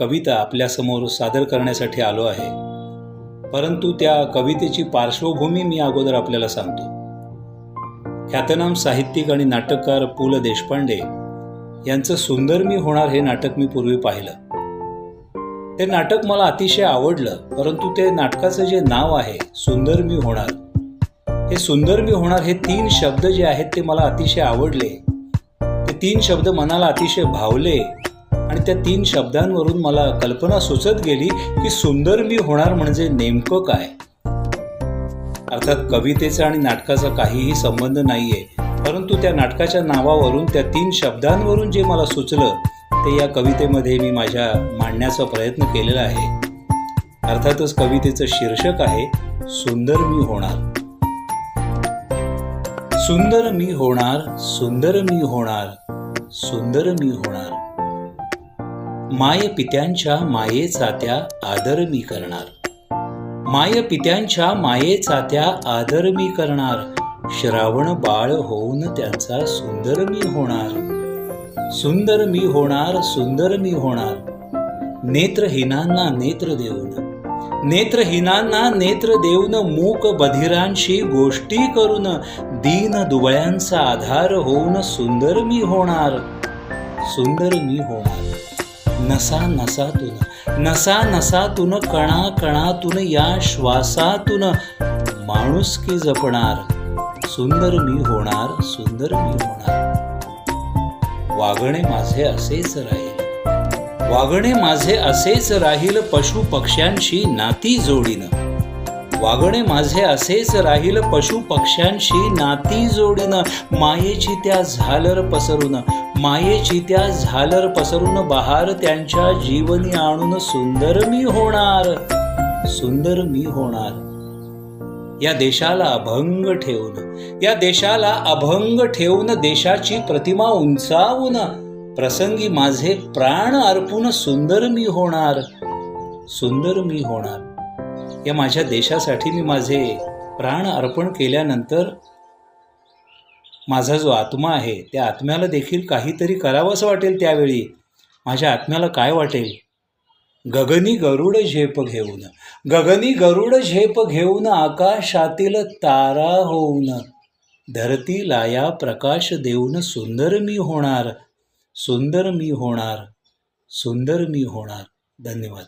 कविता आपल्यासमोर सादर करण्यासाठी आलो आहे. परंतु त्या कवितेची पार्श्वभूमी मी अगोदर आपल्याला सांगतो. ख्यातनाम साहित्यिक आणि नाटककार पु ल देशपांडे यांचं सुंदर मी होणार हे नाटक मी पूर्वी पाहिलं. ते नाटक मला अतिशय आवडलं परंतु ते नाटकाचं जे नाव आहे सुंदर मी होणार हे सुंदर मी होणार हे तीन शब्द जे आहेत ते मला अतिशय आवडले. ते तीन शब्द मनाला अतिशय भावले आणि त्या तीन शब्दांवरून मला कल्पना सुचत गेली की सुंदर मी होणार म्हणजे नेमकं काय? अर्थात कवितेचा आणि नाटकाचा काहीही संबंध नाहीये. परंतु त्या नाटकाच्या नावावरून त्या तीन शब्दांवरून जे मला सुचलं ते या कवितेमध्ये मी माझ्या मांडण्याचा प्रयत्न केलेला आहे. अर्थातच कवितेचं शीर्षक आहे सुंदर मी होणार. सुंदर मी होणार सुंदर मी होणार सुंदर मी होणार. माय पित्यांच्या मायेचा त्या आदर मी करणार माय पित्यांच्या मायेचा त्या आदर मी करणार श्रावण बाळ होऊन त्यांचा सुंदर मी होणार. सुंदर मी होणार सुंदर मी होणार. नेत्रहीनांना नेत्र देऊन. नेत्रहीनांना नेत्र देऊन मूक बधिरांशी गोष्टी करून. दीन दुबळ्यांचा आधार होऊन सुंदर मी होणार. सुंदर मी होणार. नसा नसातून नसा नसातून कणा कणातून या श्वासातून माणुसकी जपणार सुंदर मी होणार सुंदर मी होणार. वागणे माझे असेच राहील. वागणे माझे असेच राहील पशु पक्ष्यांशी नाती जोडीनं. वागणे माझे असेच राहील पशु पक्ष्यांशी नाती जोडीन. मायेची त्या झालर पसरून. मायेची त्या झालर पसरून बहार त्यांच्या जीवनी आणून सुंदर मी होणार. सुंदर मी होणार. या देशाला अभंग ठेवून या देशाला अभंग ठेवून देशाची प्रतिमा उंचावून प्रसंगी माझे प्राण अर्पून सुंदर मी होणार. सुंदर मी होणार. या माझ्या देशासाठी मी माझे प्राण अर्पण केल्यानंतर माझा जो आत्मा आहे त्या आत्म्याला देखील काहीतरी करावंसं वाटेल त्यावेळी माझ्या आत्म्याला काय वाटेल? गगनी गरुड झेप घेऊन गगनी गरुड झेप घेऊन आकाशातील तारा होऊन धरतीला या प्रकाश देऊन सुंदर मी होणार सुंदर मी होणार सुंदर मी होणार. धन्यवाद.